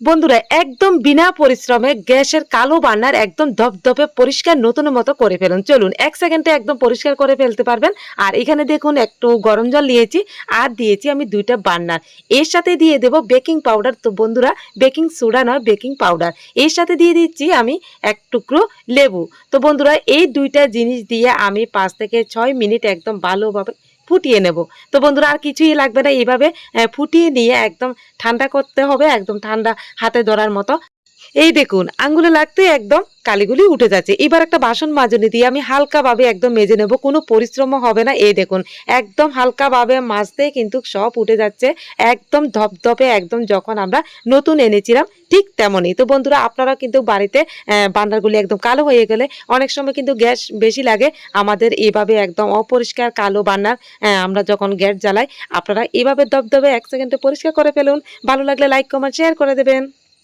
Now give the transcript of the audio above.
বন্ধুরা, একদম বিনা পরিশ্রমে গ্যাসের কালো বান্নার একদম ধপধপে পরিষ্কার নতুন মতো করে ফেলুন। চলুন, এক সেকেন্ডে একদম পরিষ্কার করে ফেলতে পারবেন। আর এখানে দেখুন, একটু গরম জল নিয়েছি আর দিয়েছি আমি দুইটা বান্নার এর সাথে দিয়ে দেব বেকিং পাউডার। তো বন্ধুরা, বেকিং সোডা নয়, বেকিং পাউডার। এর সাথে দিয়ে দিচ্ছি আমি এক টুকরো লেবু। তো বন্ধুরা, এই দুইটা জিনিস দিয়ে আমি পাঁচ থেকে ছয় মিনিট একদম ভালোভাবে ফুটিয়ে নেব। তো বন্ধুরা, আর কিছুই লাগবে না। এইভাবে ফুটিয়ে নিয়ে একদম ঠান্ডা করতে হবে, একদম ঠান্ডা হাতে ধরার মতো। এই দেখুন আঙ্গুলে লাগতে একদম কালিগুলি উঠে যাচ্ছে। এবার একটা বাসন মাজনি দিয়ে আমি হালকাভাবে একদম মেজে নেব কোনো পরিশ্রম হবে না। এই দেখুন একদম হালকাভাবে মাজতে কিন্তু সব উঠে যাচ্ছে একদম ধপধপে একদম যখন আমরা নতুন এনেছিলাম ঠিক তেমনই। তো বন্ধুরা আপনারা কিন্তু বাড়িতে আহ, বান্নারগুলি একদম কালো হয়ে গেলে অনেক সময় কিন্তু গ্যাস বেশি লাগে। আমাদের এভাবে একদম অপরিষ্কার কালো বান্নার আমরা যখন গ্যাস জ্বালাই আপনারা এভাবে দপদপে এক সেকেন্ডে পরিষ্কার করে ফেলুন। ভালো লাগলে লাইক কমেন্ট শেয়ার করে দেবেন।